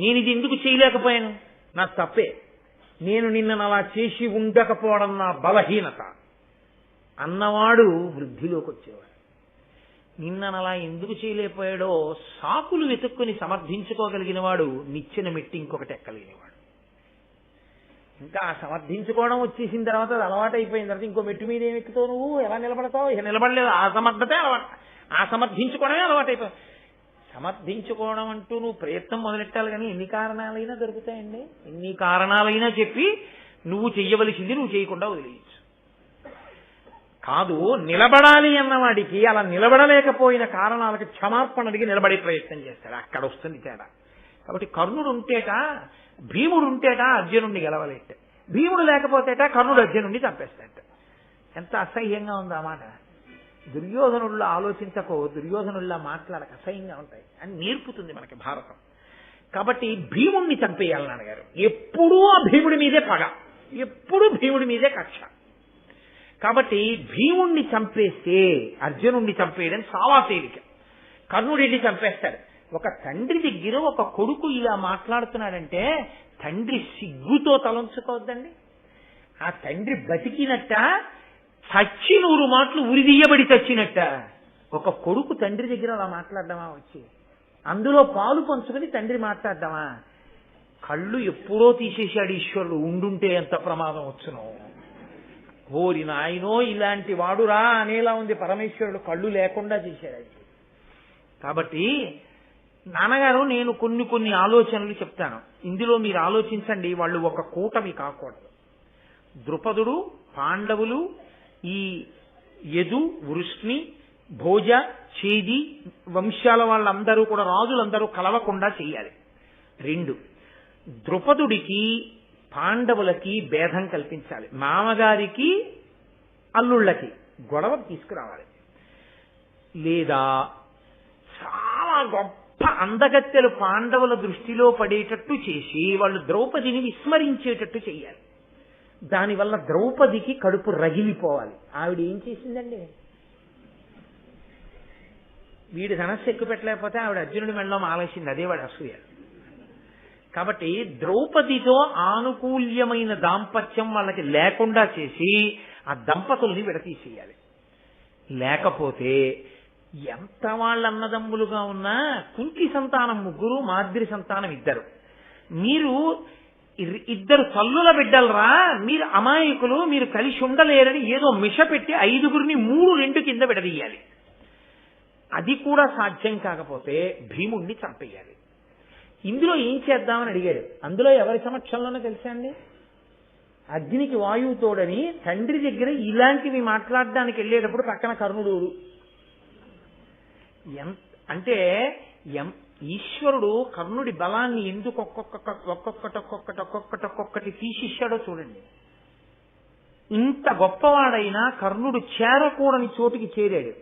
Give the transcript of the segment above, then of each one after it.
నేను ఇది ఎందుకు చేయలేకపోయాను? నా తప్పే. నేను నిన్నను అలా చేసి ఉండకపోవడం నా బలహీనత. అన్నవాడు వృద్ధిలోకి వచ్చేవాడు. నిన్నను అలా ఎందుకు చేయలేకపోయాడో సాకులు వెతుక్కుని సమర్థించుకోగలిగిన వాడు నిచ్చిన మెట్టి ఇంకొకటి ఎక్కలేనివాడు. ఇంకా సమర్థించుకోవడం వచ్చేసిన తర్వాత అది అలవాటు అయిపోయిన తర్వాత ఇంకో మెట్టు మీద ఏమి ఎక్కుతావు నువ్వు? ఎలా నిలబడతావు? ఇక నిలబడలేదు. అసమర్థతే అలవాటు. ఆ సమర్థించుకోవడమే అలవాటు అయిపోయింది. సమర్థించుకోవడం అంటూ నువ్వు ప్రయత్నం మొదలెట్టాలి కానీ ఎన్ని కారణాలైనా దొరుకుతాయండి. ఎన్ని కారణాలైనా చెప్పి నువ్వు చెయ్యవలసింది నువ్వు చేయకుండా వదిలేయచ్చు. కాదు నిలబడాలి అన్నవాడికి అలా నిలబడలేకపోయిన కారణాలకు క్షమాపణ అడిగి నిలబడే ప్రయత్నం చేస్తాడు. అక్కడ వస్తుంది తేడా. కాబట్టి కర్ణుడు ఉంటేట భీముడు ఉంటేట అర్జునుడిని గెలవలేట భీముడు లేకపోతేట కర్ణుడు అర్జునుడిని చంపేస్తాట ఎంత అసహ్యంగా ఉంది ఆ మాట? దుర్యోధనుల్లో ఆలోచించకో దుర్యోధనుల్లా మాట్లాడక అసహ్యంగా ఉంటాయి. అని నేర్పుతుంది మనకి భారతం. కాబట్టి భీముణ్ణి చంపేయాలని అడిగారు ఎప్పుడూ ఆ భీముడి మీదే పగ. ఎప్పుడూ భీముడి మీదే కక్ష. కాబట్టి భీముణ్ణి చంపేస్తే అర్జునుణ్ణి చంపేయడం చాలా తేలిక కర్ణుడిని చంపేస్తాడు. ఒక తండ్రి దగ్గర ఒక కొడుకు ఇలా మాట్లాడుతున్నాడంటే తండ్రి సిగ్గుతో తలంచుకోవద్దండి. ఆ తండ్రి బతికినట్ట చచ్చి నూరు మాటలు ఉరిదీయబడి చచ్చినట్ట. ఒక కొడుకు తండ్రి దగ్గర అలా మాట్లాడడమా వచ్చి? అందులో పాలు పంచుకుని తండ్రి మాట్లాడదామా? కళ్ళు ఎప్పుడో తీసేశాడు ఈశ్వరుడు ఉండుంటే ఎంత ప్రమాదం వచ్చునో. ఓరి నాయనో ఇలాంటి వాడురా అనేలా ఉంది పరమేశ్వరుడు కళ్ళు లేకుండా చేశాడు అది. కాబట్టి నాన్నగారు నేను కొన్ని కొన్ని ఆలోచనలు చెప్తాను. ఇందులో మీరు ఆలోచించండి వాళ్ళు ఒక కూటమి కాకూడదు. ద్రుపదుడు పాండవులు ఈ యదు వృష్ణి భోజ చేది వంశాల వాళ్ళందరూ కూడా రాజులందరూ కలవకుండా చేయాలి. రెండు ద్రుపదుడికి పాండవులకి భేదం కల్పించాలి. మామగారికి అల్లుళ్ళకి గొడవ తీసుకురావాలి. లేదా చాలా గొప్ప అందగత్తెలు పాండవుల దృష్టిలో పడేటట్టు చేసి వాళ్ళు ద్రౌపదిని విస్మరించేటట్టు చేయాలి. దానివల్ల ద్రౌపదికి కడుపు రగిలిపోవాలి. ఆవిడ ఏం చేసిందండి? వీడి ధనస్సు ఎక్కువ పెట్టలేకపోతే ఆవిడ అర్జునుడి మెడలో మాలేసింది. అదే వాడు అసూయ. కాబట్టి ద్రౌపదితో ఆనుకూల్యమైన దాంపత్యం వాళ్ళకి లేకుండా చేసి ఆ దంపతుల్ని విడతీసేయాలి. లేకపోతే ఎంత వాళ్ళ అన్నదమ్ములుగా ఉన్నా కుంతి సంతానం ముగ్గురు మాద్రి సంతానం ఇద్దరు. మీరు ఇద్దరు తల్లుల బిడ్డలరా. మీరు అమాయకులు మీరు కలిసి ఉండలేరని ఏదో మిష పెట్టి ఐదుగురిని మూడు రెండు కింద విడదీయాలి. అది కూడా సాధ్యం కాకపోతే భీముణ్ణి చంపేయాలి. ఇందులో ఏం చేద్దామని అడిగాడు? అందులో ఎవరి సమక్షంలోనో తెలుసా అండి? అగ్నికి వాయువు తోడని తండ్రి దగ్గర ఇలాంటివి మాట్లాడడానికి వెళ్ళేటప్పుడు పక్కన కర్ణుడు ఎంత అంటే ఎం ఈశ్వరుడు కర్ణుడి బలాన్ని ఎందుకు ఒక్కొక్క ఒక్కొక్కటి ఒక్కొక్కటి ఒక్కొక్కటి ఒక్కొక్కటి తీసిచ్చాడో చూడండి. ఇంత గొప్పవాడైనా కర్ణుడు చేరకూడని చోటికి చేరాడు.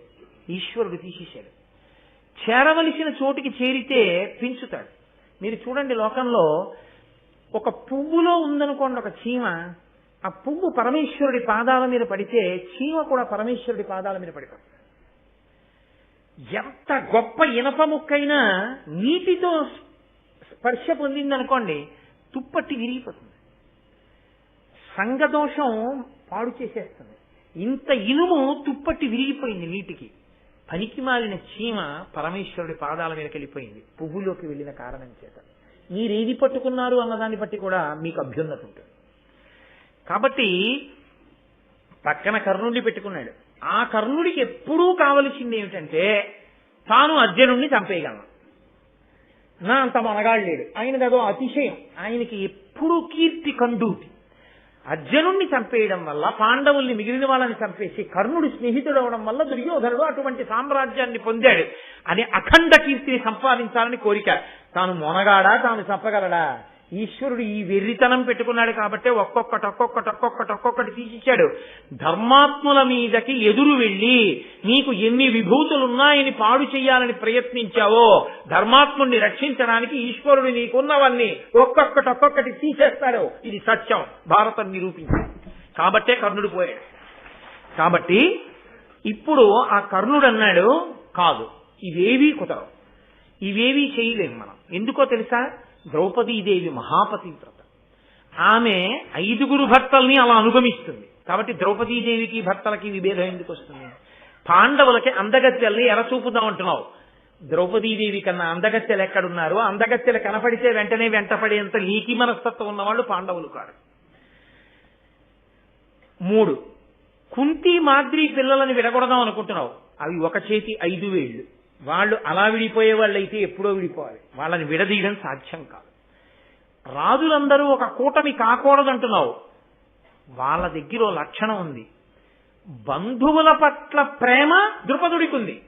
ఈశ్వరుడు తీసేశాడు చేరవలసిన చోటికి చేరితే పెంచుతాడు. మీరు చూడండి లోకంలో ఒక పువ్వులో ఉందనుకోండి ఒక చీమ ఆ పువ్వు పరమేశ్వరుడి పాదాల మీద పడితే చీమ కూడా పరమేశ్వరుడి పాదాల మీద పడిపోతుంది. ఎంత గొప్ప ఇనప ముక్కైనా నీటితో స్పర్శ పొందిందనుకోండి తుప్పట్టి విరిగిపోతుంది. సంగదోషం పాడు చేసేస్తుంది. ఇంత ఇనుము తుప్పట్టి విరిగిపోయింది నీటికి. పనికి మాలిన చీమ పరమేశ్వరుడి పాదాల మీదకి వెళ్ళిపోయింది. పువ్వులోకి వెళ్ళిన కారణం చేత. మీరేది పట్టుకున్నారు అన్నదాన్ని బట్టి కూడా మీకు అభ్యున్నత ఉంటుంది. కాబట్టి పక్కన కర్ణుడిని పెట్టుకున్నాడు. ఆ కర్ణుడికి ఎప్పుడూ కావలసింది ఏమిటంటే తాను అర్జునుడిని చంపేయగలను. నా అంత మనగాళ్ళేడు ఆయన ఆయనది అదో అతిశయం. ఆయనకి ఎప్పుడూ కీర్తి కండూటి. అర్జునుణ్ణి చంపేయడం వల్ల పాండవుల్ని మిగిలిన వాళ్ళని చంపేసి కర్ణుడు స్నేహితుడు అవడం వల్ల దుర్యోధనుడు అటువంటి సామ్రాజ్యాన్ని పొందాడు అని అఖండ కీర్తిని సంపాదించాలని కోరిక. తాను మొనగాడా? తాను చంపగలడా? ఈశ్వరుడు ఈ వెర్రితనం పెట్టుకున్నాడు కాబట్టి ఒక్కొక్కటి ఒక్కొక్కటి ఒక్కొక్కటి ఒక్కొక్కటి తీసిచ్చాడు. ధర్మాత్ముల మీదకి ఎదురు వెళ్ళి నీకు ఎన్ని విభూతులున్నాయని పాడు చేయాలని ప్రయత్నించావో ధర్మాత్ముడిని రక్షించడానికి ఈశ్వరుడు నీకున్నవన్నీ ఒక్కొక్కటి ఒక్కొక్కటి తీసేస్తాడు. ఇది సత్యం. భారతం నిరూపించింది కాబట్టే కర్ణుడు పోయాడు. కాబట్టి ఇప్పుడు ఆ కర్ణుడు అన్నాడు కాదు ఇవేవీ కుదరవు. ఇవేవీ చేయలేము మనం. ఎందుకో తెలుసా? ద్రౌపదీదేవి మహాపతివ్రత ఆమె ఐదుగురు భర్తల్ని అలా అనుగమిస్తుంది. కాబట్టి ద్రౌపదీదేవికి భర్తలకి విభేదం ఎందుకు వస్తుంది? పాండవులకి అందగత్యల్ని ఎర చూపుదాం అంటున్నావు. ద్రౌపదీదేవి కన్నా అందగత్యలు ఎక్కడున్నారు? అందగత్యలు కనపడితే వెంటనే వెంటపడేంత లీకి మనస్తత్వం ఉన్నవాళ్ళు పాండవులు కాదు. మూడు కుంతి మాద్రి పిల్లలని విడగొడదాం అనుకుంటున్నావు. అవి ఒక చేతి ఐదు వేళ్ళు. వాళ్ళు అలా విడిపోయే వాళ్ళైతే ఎప్పుడో విడిపోవాలి. వాళ్ళని విడదీయడం సాధ్యం కాదు. రాజులందరూ ఒక కూటమి కాకూడదంటున్నావు. వాళ్ళ దగ్గర లక్షణం ఉంది. బంధువుల పట్ల ప్రేమ ద్రుపదుడికుంది.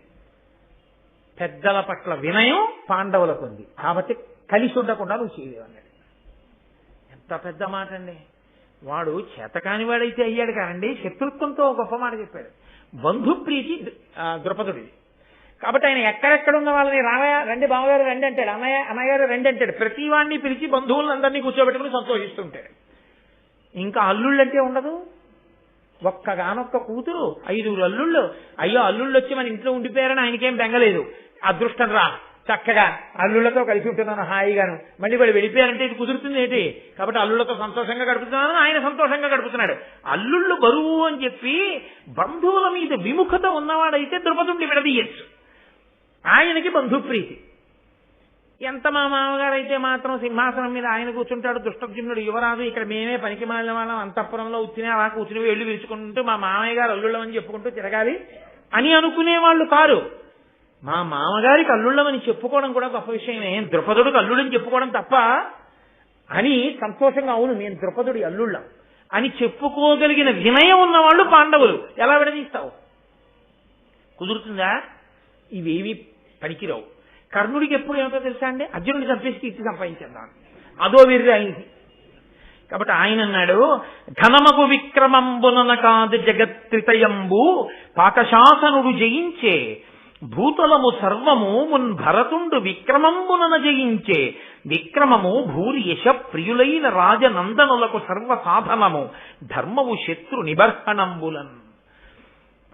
పెద్దల పట్ల వినయం పాండవులకు ఉంది కాబట్టి కలిసి ఉండకుండా నువ్వు చేయలేవు అన్నాడు. ఎంత పెద్ద మాట అండి వాడు చేతకాని వాడైతే అయ్యాడు కానండి. శత్రుత్వంతో ఒక గొప్ప మాట చెప్పాడు. బంధుప్రీతి ద్రుపదుడిది. కాబట్టి ఆయన ఎక్కడెక్కడ ఉన్న వాళ్ళని రామయ్య రండి బావగారు రండి అంటాడు. అన్నయ్య అన్నయ్యగారు రండి అంటాడు. ప్రతి వాడిని పిలిచి బంధువులందరినీ కూర్చోబెట్టుకుని సంతోషిస్తుంటాడు ఇంకా అల్లుళ్ళంటే ఉండదు. ఒక్కగానొక్క కూతురు ఐదుగురు అల్లుళ్ళు. అయ్యో అల్లుళ్ళు వచ్చి మన ఇంట్లో ఉండిపోయారని ఆయనకేం బెంగలేదు. అదృష్టం రా. చక్కగా అల్లుళ్ళతో కలిసి ఉంటున్నాను హాయిగాను. మళ్ళీ వాళ్ళు వెళ్ళిపోయారంటే ఇది కుదురుతుంది ఏంటి? కాబట్టి అల్లుళ్ళతో సంతోషంగా గడుపుతున్నాను ఆయన సంతోషంగా గడుపుతున్నాడు. అల్లుళ్ళు బరువు అని చెప్పి బంధువుల మీద విముఖత ఉన్నవాడైతే ద్రుపదుండి విడదీయచ్చు. ఆయనకి బంధుప్రీతి. ఎంత మా మామగారు అయితే మాత్రం సింహాసనం మీద ఆయన కూర్చుంటాడు దుష్టజ్ఞుడు యువరాజు ఇక్కడ మేమే పనికి మాలిన వాళ్ళం అంతఃపురంలో వచ్చినా అలా కూర్చుని వెళ్ళి విరుచుకుంటూ మా మామయ్య గారు అల్లుళ్ళమని చెప్పుకుంటూ తిరగాలి అని అనుకునే వాళ్ళు కారు. మా మామగారికి అల్లుళ్ళమని చెప్పుకోవడం కూడా గొప్ప విషయమే. ద్రుపదుడికి అల్లుడని చెప్పుకోవడం తప్ప అని సంతోషంగా అవును నేను ద్రుపదుడి అల్లుళ్ళం అని చెప్పుకోగలిగిన వినయం ఉన్నవాళ్ళు పాండవులు. ఎలా విడదీస్తావు? కుదురుతుందా? ఇవేవి పనికిరావు. కర్ణుడికి ఎప్పుడు ఏమిటో తెలుసా అండి? అర్జునుడి చంపేసి కీర్తి సంపాదించేద్దాం అదో వీరి ఆయనకి కాబట్టి ఆయన అన్నాడు ఘనమగు విక్రమంబునన కాదు జగత్రితయంబు పాకశాసనుడు జయించే భూతలము సర్వము మున్ భరతుండు విక్రమంబునన జయించే విక్రమము భూరి యశ ప్రియులైన రాజనందనులకు సర్వ సాధనము ధర్మము శత్రు నిబర్హణంబులన్.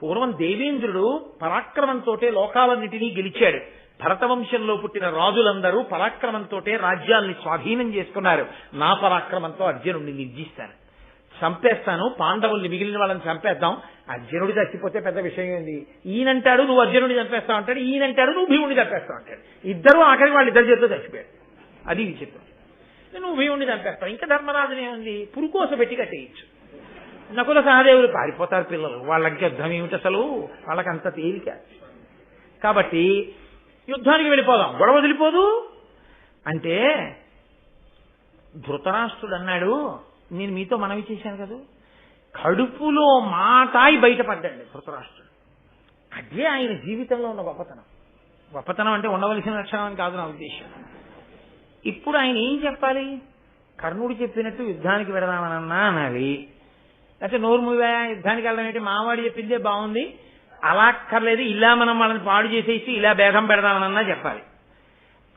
పూర్వం దేవేంద్రుడు పరాక్రమంతో లోకాలన్నిటినీ గెలిచాడు. భరతవంశంలో పుట్టిన రాజులందరూ పరాక్రమంతో రాజ్యాల్ని స్వాధీనం చేసుకున్నారు. నా పరాక్రమంతో అర్జునుడిని నిర్జిస్తాను చంపేస్తాను పాండవుల్ని మిగిలిన వాళ్ళని చంపేద్దాం. అర్జునుడి చచ్చిపోతే పెద్ద విషయం ఏంది? ఈయనంటాడు నువ్వు అర్జునుడిని చంపేస్తావు అంటాడు. ఈయనంటాడు నువ్వు భీముడిని చంపేస్తావు అంటాడు. ఇద్దరు ఆఖరి వాళ్ళు ఇద్దరు చేతితో చచ్చిపోయారు. అది విచిత్రం. నువ్వు భీముడిని చంపేస్తావు ఇంకా ధర్మరాజుని ఏముంది? పురుకోస పెట్టి కట్టేయచ్చు. నకుల సహదేవులు పారిపోతారు పిల్లలు. వాళ్ళకి యుద్ధం ఏమిటి అసలు? వాళ్ళకంత తేలిక. కాబట్టి యుద్ధానికి వెళ్ళిపోదాం. గొడవ వదిలిపోదు. అంటే ధృతరాష్ట్రుడు అన్నాడు నేను మీతో మనవి చేశాను కదా. కడుపులో మాటాయి బయటపడ్డాడు ధృతరాష్ట్రుడు. అదే ఆయన జీవితంలో ఉన్న గొప్పతనం గొప్పతనం అంటే ఉండవలసిన లక్షణం అని కాదు నా ఉద్దేశం. ఇప్పుడు ఆయన ఏం చెప్పాలి? కర్ణుడు చెప్పినట్టు యుద్ధానికి వెడదామనన్నా అనాలి అయితే నోరు మూవా యుద్ధానికి వెళ్ళడం ఏంటి? మావాడు చెప్పిందే బాగుంది. అలా అక్కర్లేదు. ఇలా మనం వాళ్ళని పాడు చేసేసి ఇలా భేదం పెడదామనన్నా చెప్పాలి.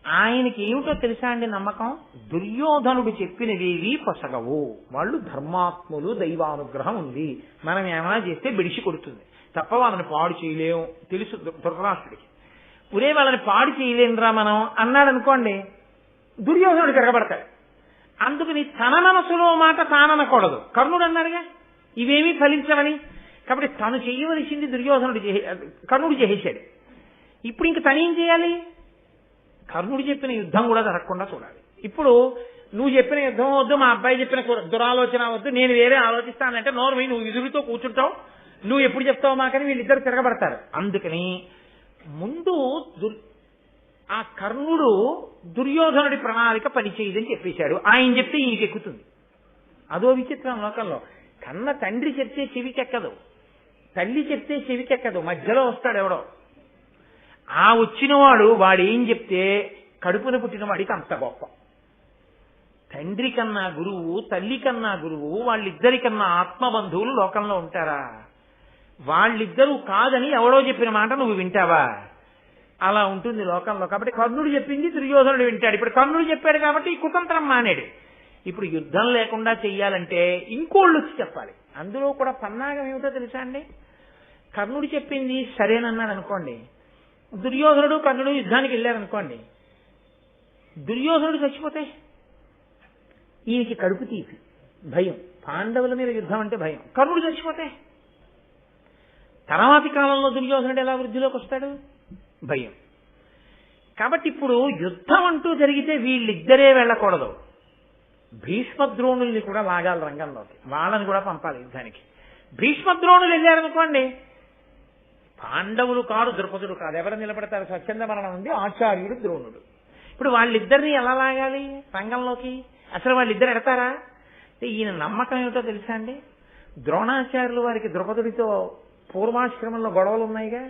ఆయనకి ఏమిటో తెలుసా అండి నమ్మకం? దుర్యోధనుడు చెప్పినవేవి పొసగవు. వాళ్ళు ధర్మాత్ములు దైవానుగ్రహం ఉంది. మనం ఏమైనా చేస్తే బిడిసి కొడుతుంది. తప్ప వాళ్ళని పాడు చేయలేం. తెలుసు ధృ- ధృతరాష్ట్రుడికి ఒరే వాళ్ళని పాడు చేయలేనురా మనం అన్నాడు అనుకోండి దుర్యోధనుడు తిరగబడతాడు. అందుకని తన మనసులో మాట తాననకూడదు. కర్ణుడు అన్నాడుగా ఇవేమీ ఫలించవని. కాబట్టి తను చేయవలసింది దుర్యోధనుడు కర్ణుడు చేసేశాడు ఇప్పుడు ఇంక తనేం చేయాలి? కర్ణుడు చెప్పిన యుద్ధం కూడా జరగకుండా చూడాలి. ఇప్పుడు నువ్వు చెప్పిన యుద్ధం వద్దు మా అబ్బాయి చెప్పిన దురాలోచన వద్దు నేను వేరే ఆలోచిస్తానంటే నోరు నువ్వు విధులతో కూర్చుంటావు. నువ్వు ఎప్పుడు చెప్తావు మాకని వీళ్ళిద్దరు తిరగబడతారు. అందుకని ముందు ఆ కర్ణుడు దుర్యోధనుడి ప్రణాళిక పనిచేయదని చెప్పేశాడు. ఆయన చెప్తే ఈయనకి ఎక్కుతుంది అదో విచిత్రం లోకంలో. కన్న తండ్రి చెప్తే చెవికెక్కదు. తల్లి చెప్తే చెవికెక్కదు. మధ్యలో వస్తాడు ఎవడో. ఆ వచ్చినవాడు వాడు చెప్తే కడుపున పుట్టిన వాడికి అంత గొప్ప. తండ్రి కన్నా గురువు తల్లి కన్నా గురువు వాళ్ళిద్దరి కన్నా ఆత్మబంధువులు లోకంలో ఉంటారా? వాళ్ళిద్దరూ కాదని ఎవడో చెప్పిన మాట నువ్వు వింటావా? అలా ఉంటుంది లోకంలో. కాబట్టి కర్ణుడు చెప్పింది దుర్యోధనుడు వింటాడు. ఇప్పుడు కర్ణుడు చెప్పాడు కాబట్టి ఈ కుతంత్రం మానేడు. ఇప్పుడు యుద్ధం లేకుండా చెయ్యాలంటే ఇంకోళ్ళు వచ్చి చెప్పాలి. అందులో కూడా పన్నాగం ఏమిటో తెలుసా అండి? కర్ణుడు చెప్పింది సరేనన్నాడు అనుకోండి. దుర్యోధనుడు కర్ణుడు యుద్ధానికి వెళ్ళారనుకోండి దుర్యోధనుడు చచ్చిపోతే ఈయనకి కడుపు తీపి భయం. పాండవుల మీద యుద్ధం అంటే భయం. కర్ణుడు చచ్చిపోతే తర్వాతి కాలంలో దుర్యోధనుడు ఎలా వృద్ధిలోకి వస్తాడు? భయం. కాబట్టి ఇప్పుడు యుద్ధం అంటూ జరిగితే వీళ్ళిద్దరే వెళ్ళకూడదు. భీష్మద్రోణుల్ని కూడా లాగాలి రంగంలోకి. వాళ్ళని కూడా పంపాలి యుద్ధానికి. భీష్మద్రోణులు వెళ్ళారనుకోండి పాండవులు కాదు ద్రుపదుడు కాదు. ఎవరు నిలబడతారు? స్వచ్ఛంద మరణం ఉంది ఆచార్యుడు ద్రోణుడు ఇప్పుడు వాళ్ళిద్దరిని ఎలా లాగాలి రంగంలోకి? అసలు వాళ్ళిద్దరు ఎడతారా? ఈయన నమ్మకం ఏమిటో తెలుసా అండి? ద్రోణాచార్యులు వారికి ద్రుపదుడితో పూర్వాశ్రమంలో గొడవలు ఉన్నాయిగా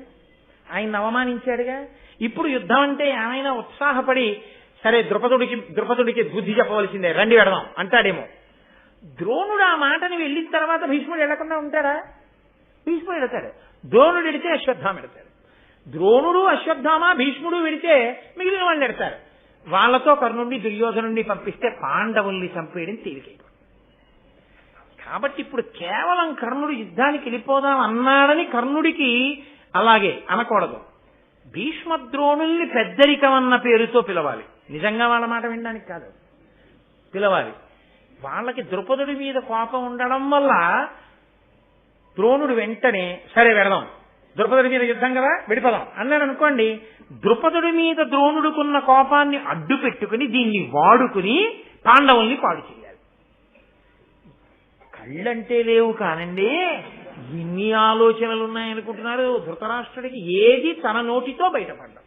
ఆయన అవమానించాడుగా. ఇప్పుడు యుద్ధం అంటే ఏమైనా ఉత్సాహపడి సరే ద్రుపదుడికి ద్రుపదుడికి బుద్ధి చెప్పవలసిందే. రండి వెడదాం అంటాడేమో. ద్రోణుడు ఆ మాటని వెళ్ళిన తర్వాత భీష్ముడు వెళ్ళకుండా ఉంటాడా? భీష్ముడు వెళతాడు. ద్రోణుడు ఎడితే అశ్వత్థామ ఎడతాడు ద్రోణుడు అశ్వత్థామ భీష్ముడు వెడితే మిగిలిన వాళ్ళు ఎడతారు వాళ్ళతో కర్ణుడిని దుర్యోధనుడిని పంపిస్తే పాండవుల్ని చంపేయడం తేలికైపోయింది కాబట్టి ఇప్పుడు కేవలం కర్ణుడు యుద్ధానికి వెళ్ళిపోదాం అన్నాడని కర్ణుడికి అలాగే అనకూడదు. భీష్మద్రోణుల్ని పెద్దరికం అన్న పేరుతో పిలవాలి. నిజంగా వాళ్ళ మాట వినడానికి కాదు. పిలవాలి. వాళ్ళకి ద్రుపదుడి మీద కోపం ఉండడం వల్ల ద్రోణుడు వెంటనే సరే వెడదాం ద్రుపదుడి మీద యుద్ధం కదా విడిపోదాం. అన్నాడు అనుకోండి ద్రుపదుడి మీద ద్రోణుడుకున్న కోపాన్ని అడ్డు పెట్టుకుని దీన్ని వాడుకుని పాండవుల్ని పాడు చేయాలి. కళ్ళంటే లేవు కానండి. ఎన్ని ఆలోచనలు ఉన్నాయనుకుంటున్నారు ధృతరాష్ట్రుడికి ఏది తన నోటితో బయటపడ్డం?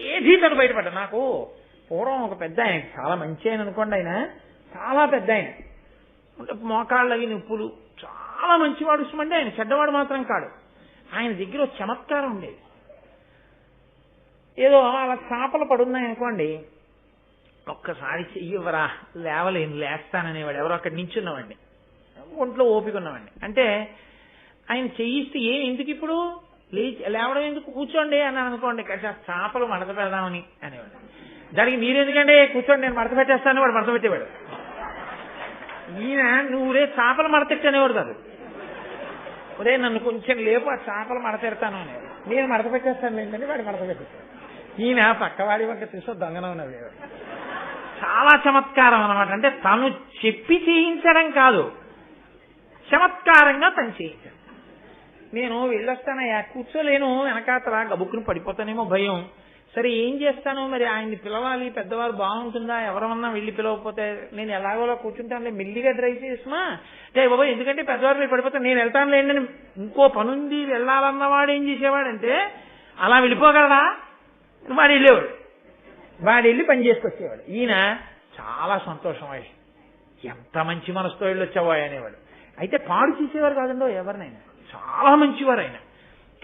ఏది తను బయటపడ్డా? నాకు పూర్వం ఒక పెద్ద ఆయన చాలా మంచి ఆయన అనుకోండి ఆయన. చాలా పెద్ద ఆయన. అంటే మోకాళ్ళవి నొప్పులు. చాలా మంచివాడు ఇష్టమంటే ఆయన. చెడ్డవాడు మాత్రం కాడు. ఆయన దగ్గర చమత్కారం ఉండేది. ఏదో అలా చేపలు పడున్నాయి అనుకోండి. ఒక్కసారి చెయ్యవరా లేవలేను లేస్తాననేవాడు. ఎవరో అక్కడ నించున్నామండి ఒంట్లో ఓపిక ఉన్నామండి అంటే ఆయన చెయ్యిస్తే ఏం ఎందుకు ఇప్పుడు? లేచి లేవడం ఎందుకు? కూర్చోండి అన్నాను అనుకోండి. కాస్త చేపలు మడత పెడదామని అనేవాడు. దానికి మీరెందుకంటే కూర్చోండి నేను మడత పెట్టేస్తాను వాడు మడత పెట్టేవాడు. ఈయన నువ్వురే చేపలు మడతెట్టనేవాడు కాదు. ఒరే నన్ను కొంచెం లేపు ఆ చేపలు మడతెడతాను అని. నేను మడత పెట్టేస్తాను ఏంటంటే వాడు మడత పెట్టేస్తాడు. ఈయన పక్కవాడి వంక చూసో దొంగన ఉన్నది చాలా చమత్కారం అనమాట అంటే తను చెప్పి చేయించడం కాదు. చమత్కారంగా తను చేయించాడు. నేను వెళ్ళొస్తానయ్యా కూర్చోలేను వెనకాతల గబుక్కుని పడిపోతానేమో భయం. సరే ఏం చేస్తాను మరి ఆయన్ని పిలవాలి పెద్దవారు బాగుంటుందా? ఎవరమన్నా వెళ్ళి పిలవకపోతే నేను ఎలాగోలా కూర్చుంటానులే మెల్లిగా డ్రైవ్ చేసుమా అంటే బాబా ఎందుకంటే పెద్దవారు మీరు పడిపోతే నేను వెళ్తాను లేండి ఇంకో పనుంది వెళ్ళాలన్నవాడు ఏం చేసేవాడంటే అలా వెళ్ళిపోగలరా వాడు వెళ్ళేవాడు. వాడు వెళ్ళి పని చేసుకొచ్చేవాడు. ఈయన చాలా సంతోషం ఎంత మంచి మనసుతో వెళ్ళొచ్చావో అనేవాడు అయితే పాడు చేసేవారు కాదండో ఎవరినైనా. చాలా మంచివారు ఆయన.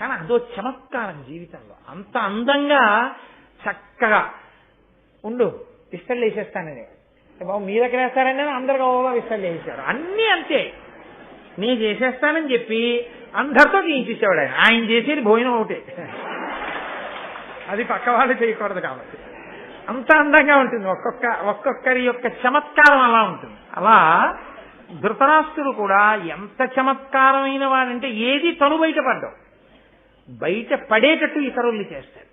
కానీ అదో చమత్కారం జీవితంలో. అంత అందంగా చక్కగా. ఉండు విస్తళ్ళు వేసేస్తానని. బాబు మీ దగ్గర వేస్తారండి అందరు గోవా విస్తళ్ళు వేసేశారు. అన్నీ అంతే. నేను చేసేస్తానని చెప్పి అందరితో తీయించేసేవాడు ఆయన. ఆయన చేసేది భోజనం ఒకటే. అది పక్క వాళ్ళు చేయకూడదు కాబట్టి. అంత అందంగా ఉంటుంది. ఒక్కొక్క ఒక్కొక్కరి యొక్క చమత్కారం అలా ఉంటుంది. అలా ధృతరాష్ట్రుడు కూడా ఎంత చమత్కారమైన వాడంటే ఏది తను బయటపడ్డావు. బయట పడేటట్టు ఇతరుల్ని చేస్తాడు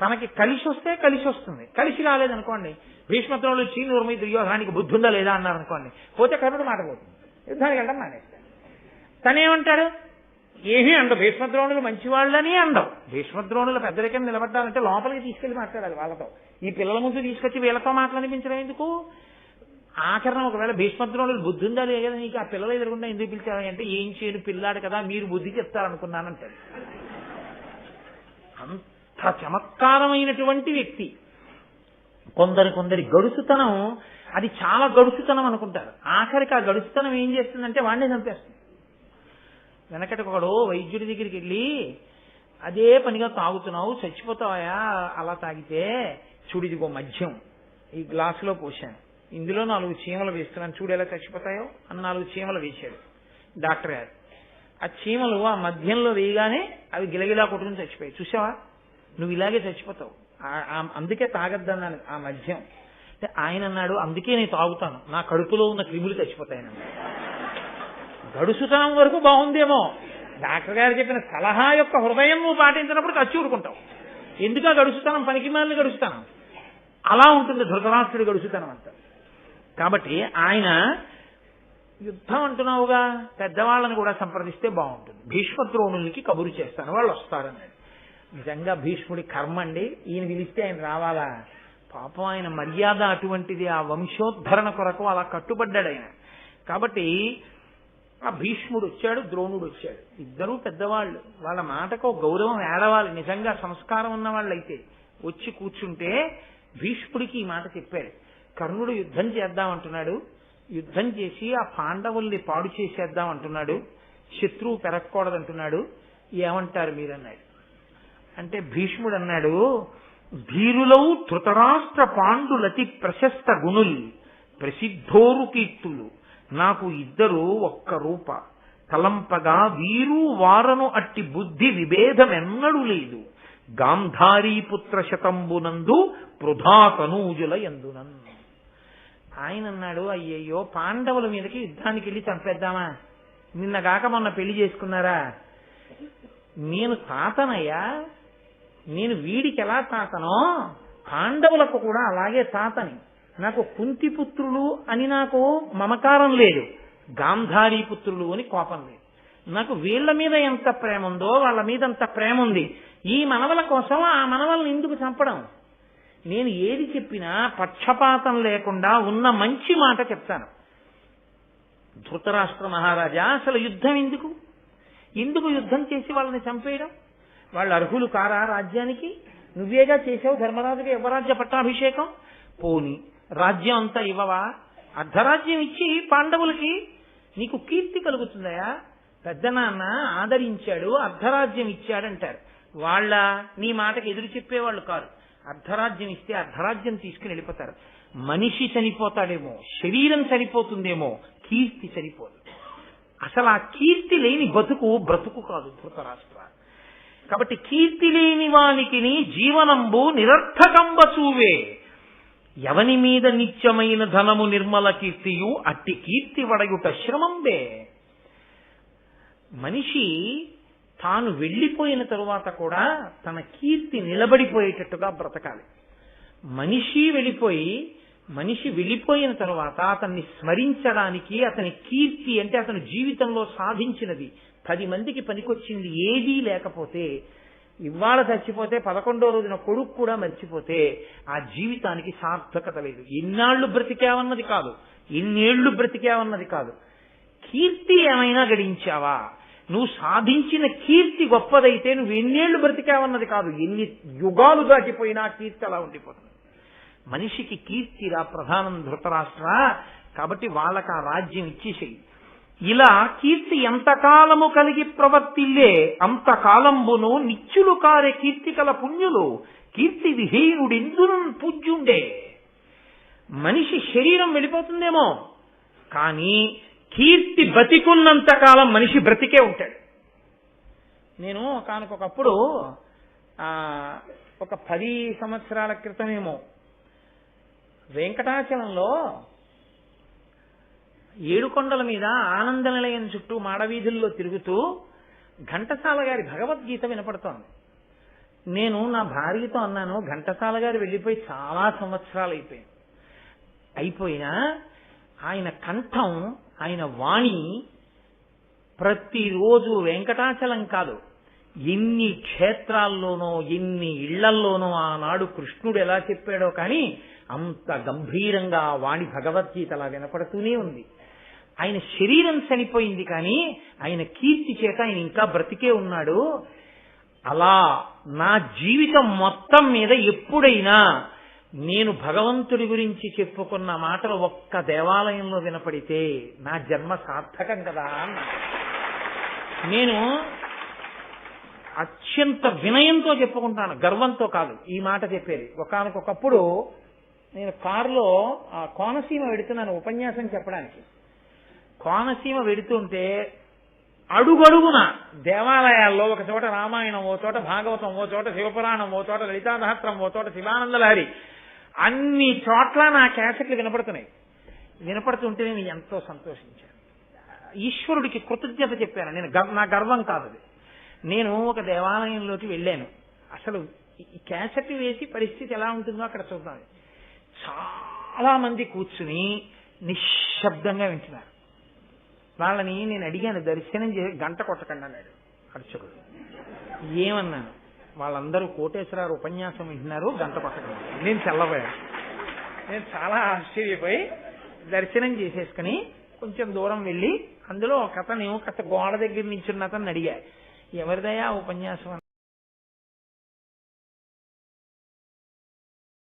తనకి కలిసి వస్తే కలిసి వస్తుంది. కలిసి రాలేదనుకోండి భీష్మద్రోణులు చీనూరు మీద దుర్యోధనానికి బుద్ధి ఉందా లేదా అన్నారు అనుకోండి పోతే కర్ణుడు మాట పోతుంది. యుద్ధానికి వెళ్ళడం మానేస్తాడు తనేమంటాడు? ఏమీ అండవు. భీష్మద్రోణులు మంచివాళ్ళని అండవు. భీష్మద్రోణుల పెద్దరికం నిలబడ్డాలంటే లోపలికి తీసుకెళ్ళి మాట్లాడాలి వాళ్ళతో. ఈ పిల్లల ముందు తీసుకొచ్చి వీళ్ళతో మాట్లాడిపించడం ఎందుకు? ఆచరణ ఒకవేళ భీష్మద్రోణులు బుద్ధి ఉందా లేదా నీకు? ఆ పిల్లలు ఎదురుకుండా ఎందుకు పిలిచారు అంటే ఏం చేయను పిల్లాడు కదా మీరు బుద్ధి చెప్తారనుకున్నానంటాడు. అంత చమత్కారమైనటువంటి వ్యక్తి. కొందరి కొందరి గడుసుతనం అది చాలా గడుసుతనం అనుకుంటారు. ఆఖరికి ఆ గడుసుతనం ఏం చేస్తుందంటే వాడిని చంపేస్తుంది. వెనకటి ఒకడు వైద్యుడి దగ్గరికి వెళ్ళి అదే పనిగా తాగుతున్నావు చచ్చిపోతావా అలా తాగితే చూడిదిగో మద్యం. ఈ గ్లాసులో పోసాను ఇందులో నాలుగు చీమలు వేస్తున్నాను. చూడు ఎలా చచ్చిపోతాయో అని నాలుగు చీమలు వేశాడు. డాక్టర్ గారు ఆ చీమలు ఆ మధ్యంలో వేయగానే అవి గిలగిలా కొట్టుకుని చచ్చిపోయాయి. చూసావా? నువ్వు ఇలాగే చచ్చిపోతావు. అందుకే తాగద్దన్నాను ఆ మద్యం. అంటే ఆయన అన్నాడు అందుకే నేను తాగుతాను. నా కడుపులో ఉన్న క్రిములు చచ్చిపోతాయని గడుసుతనం వరకు బాగుందేమో. డాక్టర్ గారు చెప్పిన సలహా యొక్క హృదయం నువ్వు పాటించినప్పుడు చచ్చి ఊరుకుంటావు. ఎందుక గడుసుతనం? పనికి మాలిన గడుస్తాను. అలా ఉంటుంది ధృతరాష్ట్రుడు గడుసుతనం అంతా. కాబట్టి ఆయన యుద్ధం అంటున్నావుగా? పెద్దవాళ్ళని కూడా సంప్రదిస్తే బాగుంటుంది. భీష్మద్రోణులకి కబురు చేస్తాను వాళ్ళు వస్తారన్నాడు నిజంగా భీష్ముడి కర్మ అండి. ఈయన పిలిస్తే ఆయన రావాలా? పాపం ఆయన మర్యాద అటువంటిది ఆ వంశోద్ధరణ కొరకు అలా కట్టుబడ్డాడు ఆయన. కాబట్టి ఆ భీష్ముడు వచ్చాడు ద్రోణుడు వచ్చాడు. ఇద్దరూ పెద్దవాళ్ళు. వాళ్ళ మాటకు ఒక గౌరవం ఏడవాలి. నిజంగా సంస్కారం ఉన్న వాళ్ళైతే వచ్చి కూర్చుంటే భీష్ముడికి ఈ మాట చెప్పాడు కర్ణుడు యుద్ధం చేద్దామంటున్నాడు. యుద్ధం చేసి ఆ పాండవుల్ని పాడు చేసేద్దాం అంటున్నాడు. శత్రువు పెరగకూడదంటున్నాడు. ఏమంటారు మీరన్నాడు? అంటే భీష్ముడు అన్నాడు ధీరులౌ ధృతరాష్ట్ర పాండులతి ప్రశస్త గుణుల్ ప్రసిద్ధోరు కీర్తులు. నాకు ఇద్దరు ఒక్క రూప. తలంపగా వీరు వారను అట్టి బుద్ధి విభేదమెన్నడూ లేదు. గాంధారీ పుత్ర శతంబునందు వృధా ఎందునన్ను ఆయన అన్నాడు అయ్యయ్యో పాండవుల మీదకి యుద్ధానికి వెళ్ళి చంపేద్దామా? నిన్నగాక మొన్న పెళ్ళి చేసుకున్నారా? నేను తాతనయ్యా నేను వీడికి ఎలా తాతనో పాండవులకు కూడా అలాగే తాతని. నాకు కుంతి పుత్రులు అని నాకు మమకారం లేదు గాంధారీ పుత్రులు అని కోపం లేదు. నాకు వీళ్ళ మీద ఎంత ప్రేమ ఉందో వాళ్ళ మీద అంత ప్రేమ ఉంది ఈ మనవల కోసం ఆ మనవల్ని ఎందుకు చంపడం? నేను ఏది చెప్పినా పక్షపాతం లేకుండా ఉన్న మంచి మాట చెప్తాను. ధృతరాష్ట్ర మహారాజా అసలు యుద్ధం ఎందుకు? ఎందుకు యుద్ధం చేసి వాళ్ళని చంపేయడం? వాళ్ళు అర్హులు కారా రాజ్యానికి? నువ్వేగా చేసావు ధర్మరాజుకి యువరాజ్య పట్టాభిషేకం? పోని రాజ్యం అంతా ఇవ్వవా? అర్ధరాజ్యం ఇచ్చి పాండవులకి నీకు కీర్తి కలుగుతుందయా? పెద్ద నాన్న ఆదరించాడు అర్ధరాజ్యం ఇచ్చాడంటారు. వాళ్ళ నీ మాటకి ఎదురు చెప్పేవాళ్ళు కాదు అర్ధరాజ్యం ఇస్తే అర్ధరాజ్యం తీసుకుని వెళ్ళిపోతారు. మనిషి చనిపోతాడేమో శరీరం చనిపోతుందేమో కీర్తి చనిపోదు. అసలు ఆ కీర్తి లేని బతుకు బ్రతుకు కాదు ధృతరాష్ట్ర. కాబట్టి కీర్తి లేని వానికి జీవనంబు నిరర్థకంబ చూవే. ఎవని మీద నిత్యమైన ధనము నిర్మల కీర్తియు అట్టి కీర్తి వడయుట శ్రమంబే. మనిషి తాను వెళ్ళిపోయిన తరువాత కూడా తన కీర్తి నిలబడిపోయేటట్టుగా బ్రతకాలి. మనిషి వెళ్ళిపోయి మనిషి వెళ్ళిపోయిన తరువాత అతన్ని స్మరించడానికి అతని కీర్తి అంటే అతని జీవితంలో సాధించినది. పది మందికి పనికొచ్చింది ఏదీ లేకపోతే ఇవాళ చచ్చిపోతే పదకొండో రోజున కొడుకు కూడా మర్చిపోతే ఆ జీవితానికి సార్థకత లేదు. ఎన్నాళ్ళు బ్రతికావన్నది కాదు. ఎన్నేళ్ళు బ్రతికావన్నది కాదు. కీర్తి ఏమైనా గడించావా? నువ్వు సాధించిన కీర్తి గొప్పదైతే నువ్వు ఎన్నేళ్ళు బ్రతికావన్నది కాదు. ఎన్ని యుగాలు దాటిపోయినా కీర్తి అలా ఉండిపోతుంది. మనిషికి కీర్తిరా ప్రధానం ధృతరాష్ట్ర. కాబట్టి వాళ్ళకి ఆ రాజ్యం ఇచ్చేసేయి. ఇలా కీర్తి ఎంతకాలము కలిగి ప్రవర్తిల్లే అంతకాలంబును నిత్యులు కారే కీర్తి కల పుణ్యులు కీర్తి విహీనుడెందును పూజ్యుండే. మనిషి శరీరం వెళ్ళిపోతుందేమో. కానీ కీర్తి బతికున్నంత కాలం మనిషి బ్రతికే ఉంటాడు. నేను కానుకొకప్పుడు ఒక పది సంవత్సరాల క్రితమేమో వెంకటాచలంలో ఏడుకొండల మీద ఆనంద నిలయం చుట్టూ మాడవీధుల్లో తిరుగుతూ ఘంటసాల గారి భగవద్గీత వినపడుతోంది. నేను నా భార్యతో అన్నాను ఘంటసాల గారు వెళ్ళిపోయి చాలా సంవత్సరాలు అయిపోయింది అయిపోయినా ఆయన కంఠం ఆయన వాణి ప్రతిరోజు వెంకటాచలం కాదు. ఎన్ని క్షేత్రాల్లోనో ఎన్ని ఇళ్ళల్లోనో ఆనాడు కృష్ణుడు ఎలా చెప్పాడో కానీ అంత గంభీరంగా వాణి భగవద్గీత అలా వినపడుతూనే ఉంది. ఆయన శరీరం చనిపోయింది కానీ ఆయన కీర్తి చేత ఆయన ఇంకా బ్రతికే ఉన్నాడు. అలా నా జీవితం మొత్తం మీద ఎప్పుడైనా నేను భగవంతుడి గురించి చెప్పుకున్న మాటలు ఒక్క దేవాలయంలో వినపడితే నా జన్మ సార్థకం కదా అన్నా. నేను అత్యంత వినయంతో చెప్పుకుంటాను గర్వంతో కాదు ఈ మాట చెప్పేది. ఒకనకొకప్పుడు నేను కారులో ఆ కోనసీమ వెడుతున్నాను ఉపన్యాసం చెప్పడానికి. కోనసీమ వెడుతుంటే అడుగడుగున దేవాలయాల్లో ఒక చోట రామాయణం ఓ చోట భాగవతం ఓ చోట శివపురాణం ఓ చోట లలితాదహత్రం ఓ చోట శివానందలహరి అన్ని చోట్ల నా క్యాసెట్లు వినపడుతున్నాయి. వినపడుతుంటే నేను ఎంతో సంతోషించాను. ఈశ్వరుడికి కృతజ్ఞత చెప్పాను. నేను గర్- నా గర్వం కాదు అది. నేను ఒక దేవాలయంలోకి వెళ్ళాను. అసలు ఈ క్యాసెట్ వేసి పరిస్థితి ఎలా ఉంటుందో అక్కడ చూద్దాం. చాలా మంది కూర్చుని నిశ్శబ్దంగా వింటున్నారు. వాళ్ళని నేను అడిగాను దర్శనం చేసి గంట కొట్టకండి అన్నాడు. అర్చకుడు. ఏమన్నాను? వాళ్ళందరూ కోటేశ్వరారు ఉపన్యాసం వింటున్నారు గంట పక్కన నేను చల్లబోయాను. నేను చాలా ఆశ్చర్యపోయి దర్శనం చేసేసుకుని కొంచెం దూరం వెళ్ళి అందులో ఒక అతను కథ గోడ దగ్గర నించున్న అతను అడిగా ఎవరిదయా ఉపన్యాసం?